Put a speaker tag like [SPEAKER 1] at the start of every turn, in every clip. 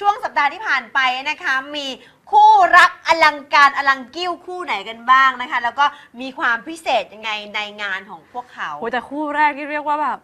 [SPEAKER 1] ช่วงสัปดาห์ที่ผ่านไปนะคะ มีคู่รักอลังการอลังกิ้วคู่ไหนกันบ้างนะคะ แล้วก็มีความพิเศษยังไงในงานของพวกเขา
[SPEAKER 2] โอ้ยแต่คู่แรกที่เรียกว่าแบบ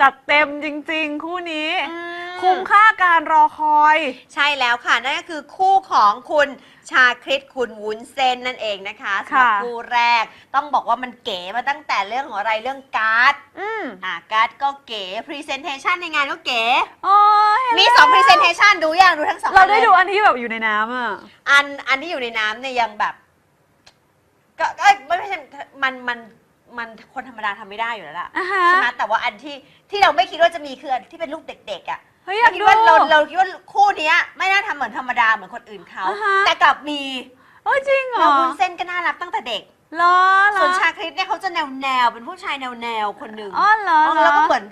[SPEAKER 2] จัดเต็มจริง ๆ คู่นี้
[SPEAKER 1] อืม
[SPEAKER 2] คุ้มค่าการรอคอย
[SPEAKER 1] ใช่แล้วค่ะ นั่นก็คือคู่ของคุณชาคริตคุณวุ้นเส้นนั่นเองนะคะสำหรับ
[SPEAKER 2] ค่ะ
[SPEAKER 1] คู่แรกต้องบอกว่ามันเก๋มาตั้งแต่เรื่องของอะไรเรื่องการ์ด
[SPEAKER 2] อืม
[SPEAKER 1] อะการ์ดก็เก๋พรีเซนเทชันในงานก็เก๋
[SPEAKER 2] โอ้ยเห็น
[SPEAKER 1] มี
[SPEAKER 2] แล้ว
[SPEAKER 1] สองพรีเซนเทชันดูอย่างดูทั้งสอง
[SPEAKER 2] เรา
[SPEAKER 1] อัน
[SPEAKER 2] ได้
[SPEAKER 1] ลย
[SPEAKER 2] ดูอันที่แบบอยู่ในน้ำอะ
[SPEAKER 1] อันอันที่อยู่ในน้ำเนี่ยยังแบบ ก็ก็ไม่ใช่มันมันมันคนธรรมดาทำไม่ได้อยู่แล้วล่ะ
[SPEAKER 2] อ่าฮะ
[SPEAKER 1] ใช่ไหมแต่ว่าอันที่ที่เราไม่คิดว่าจะมีคืออันที่เป็นลูกเด็กๆอะ
[SPEAKER 2] เฮ้ยอ
[SPEAKER 1] เรา
[SPEAKER 2] ยาก
[SPEAKER 1] คิด
[SPEAKER 2] ดู
[SPEAKER 1] ว่าเราเราคิดว่าคู่เนี้ย ไม่น่าทำเหมือนธรรมดาเหมือนคนอื่นเขา
[SPEAKER 2] อ่าฮะ
[SPEAKER 1] แต่กลับมี
[SPEAKER 2] เอ้ยจริงเหร
[SPEAKER 1] แล้ว
[SPEAKER 2] อ
[SPEAKER 1] วุ้นเส้นก็น่ารักตั้งแต่เด็ก
[SPEAKER 2] เหรอเหรอ
[SPEAKER 1] ส่วนชาคริสเนี่ยเขาจะแนวแนวๆเป็นผู้ชายแนวแนวๆคนหนึ่ง
[SPEAKER 2] อ๋อเหรอ
[SPEAKER 1] เออแล้วก็เหมือน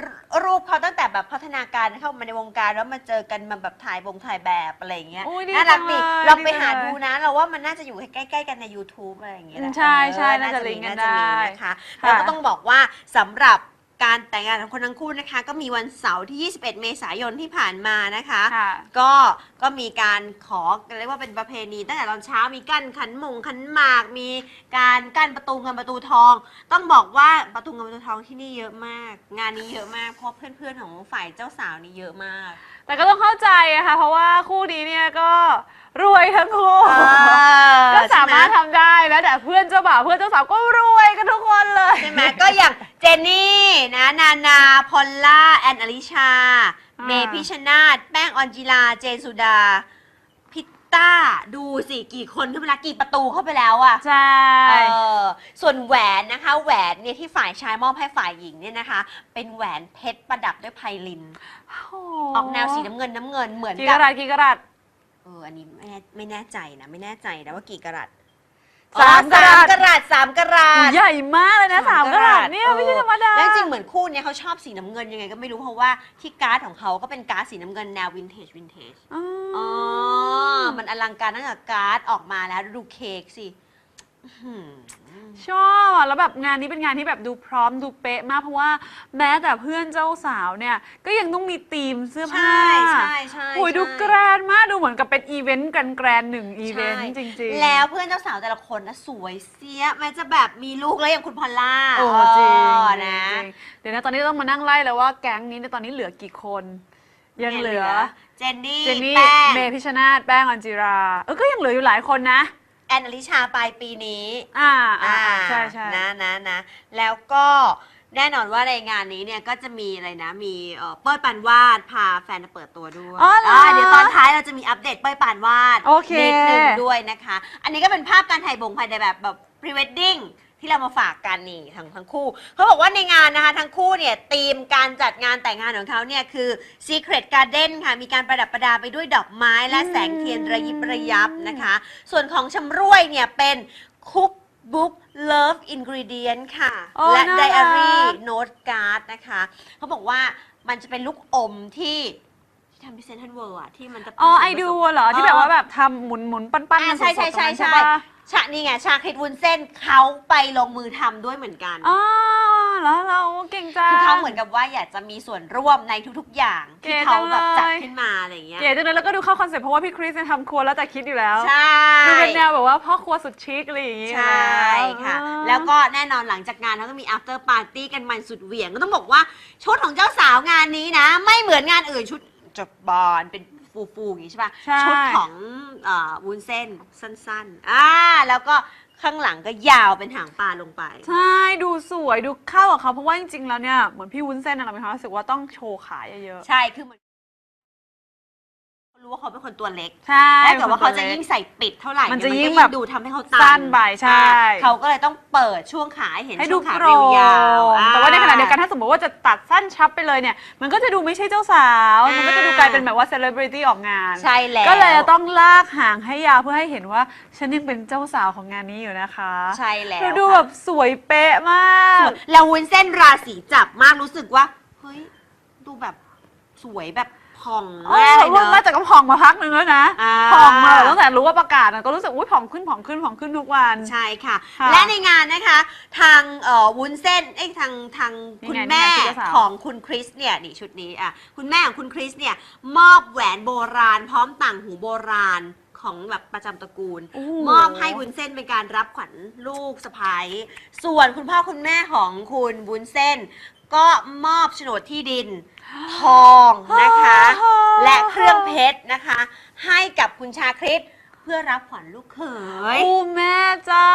[SPEAKER 1] รูปเขาตั้งแต่แบบพัฒนาการเข้ามาในวงการแล้วมาเจอกันมาแบบถ่ายบงถ่ายแบบอะไรอย่างเงี้ย
[SPEAKER 2] อุ๊ยดี
[SPEAKER 1] น่ารักดี
[SPEAKER 2] จังเลย
[SPEAKER 1] ลองไปหา
[SPEAKER 2] ดีจังเลย
[SPEAKER 1] ดูนะ เราว่ามันน่าจะอยู่ใกล้ๆกันใน YouTube อะไรอย่างเงี้ยแหละ
[SPEAKER 2] ใช่ใช่
[SPEAKER 1] เออ
[SPEAKER 2] น่าจะ
[SPEAKER 1] มี
[SPEAKER 2] ลิงก์กัน
[SPEAKER 1] น่าจะมี
[SPEAKER 2] ได้
[SPEAKER 1] นะคะ
[SPEAKER 2] ค่ะ
[SPEAKER 1] แล้วก็ต้องบอกว่าสำหรับ การแต่งงานของคนทั้งคู่นะคะ ก็มีวันเสาร์ที่ 21 เมษายนที่ผ่านมานะคะ
[SPEAKER 2] ค่ะ
[SPEAKER 1] ก็ก็มีการขอเรียกว่าเป็นประเพณี ตั้งแต่ตอนเช้ามีกั้นขันหมงขันหมาก มีการกั้นประตูเงินประตูทอง ต้องบอกว่าประตูเงินประตูทองที่นี่เยอะมาก งานนี้เยอะมากเพราะเพื่อนๆของฝ่ายเจ้าสาวนี่เยอะมาก
[SPEAKER 2] แต่ก็ต้องเข้าใจอะค่ะเพราะว่าคู่นี้เนี่ยก็รวยทั้งคู่ก็สามารถทำได้แล้วแต่เพื่อนเจ้าบ่าวเพื่อนเจ้าสาวก็รวยกันทุกคนเลย
[SPEAKER 1] ใช่ไหมก็อย่าง เจนนี่นะนานาพอลล่า แอนอลิชา
[SPEAKER 2] อ่า
[SPEAKER 1] เมพิชชนาธแป้งออนจิลา เจนสุดา พิตต้า ดูสิกี่คนขึ้นไปแล้วกี่ประตูเข้าไปแล้วอะ
[SPEAKER 2] ใช่
[SPEAKER 1] เออส่วนแหวนนะคะ แหวนเนี่ยที่ฝ่ายชายมอบให้ฝ่ายหญิงเนี่ยนะคะ เป็นแหวนเพชรประดับด้วยไพลิน ออกแนวสีน้ำเงินน้ำเงินเหมือน
[SPEAKER 2] กี่
[SPEAKER 1] กั
[SPEAKER 2] กะ
[SPEAKER 1] บ
[SPEAKER 2] รัตกี่กะรัต
[SPEAKER 1] เอออันนี้ไม่แน่ไม่แน่ใจนะ ไม่แน่ใจนะว่ากี่กะรัต
[SPEAKER 2] สาม
[SPEAKER 1] อ๋อกะ
[SPEAKER 2] รัต
[SPEAKER 1] สามกะรัตสามกะรัต
[SPEAKER 2] ใหญ่มากเลยนะ
[SPEAKER 1] สา
[SPEAKER 2] สามม
[SPEAKER 1] กะ
[SPEAKER 2] กะ
[SPEAKER 1] รั
[SPEAKER 2] รั
[SPEAKER 1] ต
[SPEAKER 2] ตเนี่ย
[SPEAKER 1] เออ
[SPEAKER 2] ไม่ใช่ธรรมดา
[SPEAKER 1] แล้วจริงๆเหมือนคู่เนี้ยเขาชอบสีน้ำเงินยังไงก็ไม่รู้เพราะว่าที่การ์ดของเขาก็เป็นการ์ดสีน้ำเงินแนววินเทจวินเทจ
[SPEAKER 2] อ๋อ
[SPEAKER 1] อ๋อมันอลังการตั้งแต่การ์ดออกมาแล้วดูเค้กสิอื้อหือ
[SPEAKER 2] ชอบอะ แล้วแบบงานนี้เป็นงานที่แบบดูพร้อมดูเป๊ะมากเพราะว่าแม้แต่เพื่อนเจ้าสาวเนี่ย ก็ยังต้องมีธีมเสื้อผ้า
[SPEAKER 1] ใช่ใช่ใช่
[SPEAKER 2] โอ้ยดู
[SPEAKER 1] ใช่
[SPEAKER 2] แกรนด์มากดูเหมือนกับเป็นอีเวนต์แกรนด์ๆหนึ่งอีเวนต์
[SPEAKER 1] ใช่
[SPEAKER 2] จริงๆ
[SPEAKER 1] แล้วเพื่อนเจ้าสาวแต่ละคนนะสวยเสียแม้จะแบบมีลูกแล้วอย่างคุณพอลล่า
[SPEAKER 2] โอ้จริง
[SPEAKER 1] เออนะ
[SPEAKER 2] จริงเดี๋ยวนะตอนนี้ต้องมานั่งไล่แล้วว่าแก๊งนี้ในยตอนนี้เหลือกี่คนยังเหลือ
[SPEAKER 1] เจนนี่
[SPEAKER 2] เจนนี่
[SPEAKER 1] แป้ง
[SPEAKER 2] เมพิชชนาธแป้งอัญจิรา เออก็ยังเหลืออยู่หลายคนนะ
[SPEAKER 1] แอนอลิชาปลายปีนี้
[SPEAKER 2] อ่าอ่า
[SPEAKER 1] อ่า
[SPEAKER 2] ใช่ใช่
[SPEAKER 1] นะนะนะแล้วก็แน่นอนว่าในงานนี้เนี่ยก็จะมีอะไรนะ มีเอ่อเป้ยปานวาดพาแฟนมาเปิดตัวด้วย
[SPEAKER 2] อ๋อเหรอ
[SPEAKER 1] เดี๋ยวตอนท้ายเราจะมีอัปเดตเป้ยปานวาด
[SPEAKER 2] โอเค
[SPEAKER 1] นิดนึงด้วยนะคะ อันนี้ก็เป็นภาพการถ่ายบงภายในแบบแบบพรีเวดดิ้ง ที่เรามาฝากกันนี่ทั้งทั้งคู่เขาบอกว่าในงานนะคะทั้งคู่เนี่ยธีมการจัดงานแต่งงานของเขาเนี่ยคือ Secret Garden ค่ะ มีการประดับประดาไปด้วยดอกไม้และแสงเทียนระยิบระยับนะคะ ส่วนของชำร่วยเนี่ยเป็นคุกบุ๊ก Love Ingredient ค่ะ
[SPEAKER 2] โอ้
[SPEAKER 1] และ
[SPEAKER 2] น่ารัก
[SPEAKER 1] Diary Note Card นะคะเขาบอกว่ามันจะเป็นลูกอมที่ที่ทำที่เซนทรัลเวิลด์อะที่มันจะ
[SPEAKER 2] อ๋อ
[SPEAKER 1] ผสม
[SPEAKER 2] ไอดูเหรอที่แบบว่าแบบทำหมุนหมุนปั้นปั้น
[SPEAKER 1] อ่า
[SPEAKER 2] กันส
[SPEAKER 1] ใช่
[SPEAKER 2] ด
[SPEAKER 1] ใช่
[SPEAKER 2] ๆตรงนั้น
[SPEAKER 1] ใช่
[SPEAKER 2] ใช่ปะ
[SPEAKER 1] ชานี่ไงชาคริดวุ้นเส้นเขาไปลงมือทำด้วยเหมือนกัน
[SPEAKER 2] อ๋อแล้วเราเก่งจัง
[SPEAKER 1] คือเขาเหมือนกับว่าอยากจะมีส่วนร่วมในทุกๆอย่าง ที่
[SPEAKER 2] เก๋
[SPEAKER 1] เขาแบบ
[SPEAKER 2] จั
[SPEAKER 1] จัด
[SPEAKER 2] งเลย
[SPEAKER 1] ขึ้นมาอะไรอย่างเงี้ย
[SPEAKER 2] เก๋จังเลยแล้วก็ดูเข้าคอนเซ็ปต์เพราะว่าพี่คริสเนี่ยทำครัวแล้วแต่คิดอยู่แล้ว
[SPEAKER 1] ใช่
[SPEAKER 2] ดูเป็นแนวแบบว่าพ่อครัวสุดชิคอะไรอย่างงี้
[SPEAKER 1] ใช่ค่ะ
[SPEAKER 2] อ๋อ
[SPEAKER 1] แล้วก็แน่นอนหลังจากงานเขาก็มี after party กันมันสุดเหวี่ยงก็ต้องบอกว่าชุดของเจ้าสาวงานนี้นะ ไม่เหมือนงานอื่นชุดจบบอลเป็น ฟูๆอย่างนี้ใช่ปะ
[SPEAKER 2] ใช่
[SPEAKER 1] ชุดของเอ่อวุ้นเส้นสั้นๆอ่าแล้วก็ข้างหลังก็ยาวเป็นหางปลาลงไป
[SPEAKER 2] ใช่ดูสวยดูเข้ากับเขาเพราะว่าจริงๆแล้วเนี่ยเหมือนพี่วุ้นเส้นอะเรามีความรู้สึกว่าต้องโชว์ขาเยอะ
[SPEAKER 1] ใช่คือเหมือนเขา รู้ว่าเขาเป็นคนตัวเล็ก
[SPEAKER 2] ๆใช่
[SPEAKER 1] และแต่ว่าเขาจะยิ่งใส่ปิดเท่าไหร่
[SPEAKER 2] มันจะ
[SPEAKER 1] เย
[SPEAKER 2] ยิ่ง
[SPEAKER 1] ก็
[SPEAKER 2] แบบ
[SPEAKER 1] ดูทำให้เขาตัน
[SPEAKER 2] สั้นไปใช่
[SPEAKER 1] อ่าเขาก็เลยต้องเปิดช่วงขาให้เห็น
[SPEAKER 2] ให้
[SPEAKER 1] ช่
[SPEAKER 2] ดู
[SPEAKER 1] วงขา
[SPEAKER 2] โปร่
[SPEAKER 1] เรียว
[SPEAKER 2] ง
[SPEAKER 1] ยาวอ่
[SPEAKER 2] แต่ว่าในขณะเดียวกันถ้าสมมติว่าจะตัดสั้นชับไปเลยเนี่ย มันก็จะดูไม่ใช่เจ้าสาว
[SPEAKER 1] อ่ามั
[SPEAKER 2] มันก็จะดูกลายเป็นแบบว่าเซเลบริตี้ออกงาน
[SPEAKER 1] ใช่แล้ว
[SPEAKER 2] ก็เลยต้องลากหางให้ยาวเพื่อให้เห็นว่าฉันยังเป็นเจ้าสาวของงานนี้อยู่นะคะ
[SPEAKER 1] ใช่แล้ว
[SPEAKER 2] ดูดู
[SPEAKER 1] ค่ะ
[SPEAKER 2] แบบสวยเป๊ะมาก
[SPEAKER 1] ส่วนแล้ววุ้นเส้นราศีจับมากรู้สึกว่าเฮ้ยดูแบบ สวยแบบพผ่อง
[SPEAKER 2] เอ
[SPEAKER 1] แน่
[SPEAKER 2] อ
[SPEAKER 1] เลยเน
[SPEAKER 2] น่า
[SPEAKER 1] อะ
[SPEAKER 2] จะกระพองมาพักหนึ่งแล้วนะ
[SPEAKER 1] อ่า
[SPEAKER 2] ผ่องมาตั้งแต่รู้ว่าประกาศอะก็รู้สึกอุ้ยผ่องขึ้นผ่องขึ้นผ่องขึ้นทุกวัน
[SPEAKER 1] ใช่ค่ะ
[SPEAKER 2] ค่ะ
[SPEAKER 1] และในงานนะคะ ทางเอ่อวุ้นเส้นเอ้ยทางทาง
[SPEAKER 2] นี่
[SPEAKER 1] คุณ
[SPEAKER 2] ไง
[SPEAKER 1] แม่
[SPEAKER 2] นี่ไงชุดเจ้าสาว
[SPEAKER 1] ของคุณคริสเนี่ยนี่ชุดนี้อะคุณแม่ของคุณคริสเนี่ยมอบแหวนโบราณ พร้อมต่างหูโบราณของแบบประจำตระกูล
[SPEAKER 2] โอ้
[SPEAKER 1] มอบให้วุ้นเส้นเป็นการรับขวัญลูกสะพ้ายส่วนคุณพ่อคุณแม่ของคุณวุ้นเส้น ก็มอบโฉนดที่ดิน ทองนะคะ และเครื่องเพชรนะคะ ให้กับคุณชาคริสเพื่อรับขวัญลูกเขย
[SPEAKER 2] โอ้แม่เจ้า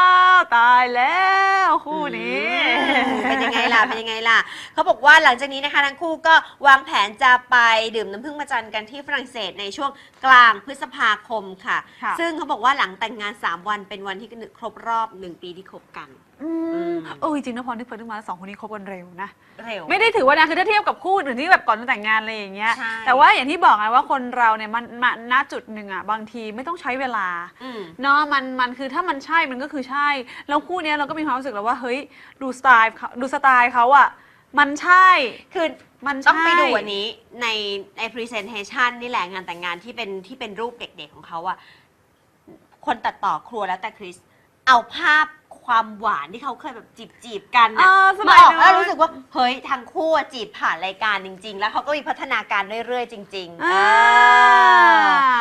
[SPEAKER 2] ตายแล้ว คู่นี้
[SPEAKER 1] อืมเป็นยังไงล่ะ เป็นยังไงล่ะเขาบอกว่าหลังจากนี้นะคะทั้งคู่ก็วางแผนจะไปดื่มน้ำผึ้งประจันกันที่ฝรั่งเศสในช่วงกลางพฤษภาคมค่ะ
[SPEAKER 2] ค่ะ
[SPEAKER 1] ซึ่งเขาบอกว่าหลังแต่งงาน 3 วันเป็นวันที่ครบรอบ 1 ปีที่คบกัน
[SPEAKER 2] อื
[SPEAKER 1] อื
[SPEAKER 2] ม
[SPEAKER 1] ม
[SPEAKER 2] เออจริงๆนะพอนึกไปนึกมาแล้วสองคนนี้คบกันเร็วนะ
[SPEAKER 1] เร็ว
[SPEAKER 2] ไม่ได้ถือว่านะคือถ้าเทียบกับคู่อื่นที่แบบก่อนจะแต่งงานอะไรอย่างเงี้ย
[SPEAKER 1] ใช่
[SPEAKER 2] แต่ว่าอย่างที่บอกไงว่าคนเราเนี่ยมันมาณจุดหนึ่งอะบางทีไม่ต้องใช้เวลา
[SPEAKER 1] อืม
[SPEAKER 2] เนาะมันมันคือถ้ามันใช่มันก็คือใช่ แล้วคู่เนี้ยเราก็มีความรู้สึกแล้วว่าเฮ้ยดูสไตล์เขาดูสไตล์เขาอะ มันใช่
[SPEAKER 1] คือ
[SPEAKER 2] มัน
[SPEAKER 1] ต้องไป
[SPEAKER 2] ใช่
[SPEAKER 1] ดูอันนี้ในใน presentation นี่แหละงานแต่งงานที่เป็นที่เป็นรูปเด็กๆของเขาอะคนตัดต่อครัวแล้วแต่คริส เอาภาพความหวานที่เขาเคยแบบจีบจีบๆกัน
[SPEAKER 2] เอ
[SPEAKER 1] นะ
[SPEAKER 2] อส
[SPEAKER 1] มา
[SPEAKER 2] มัย
[SPEAKER 1] ออก
[SPEAKER 2] นู้
[SPEAKER 1] แล้ว
[SPEAKER 2] น
[SPEAKER 1] รู้สึกว่าเฮ้ยทางคู่อะจีบผ่านรายการจริง ๆ แล้วเขาก็มีพัฒนาการเรื่อยๆ จริงๆ
[SPEAKER 2] อ่า
[SPEAKER 1] เออ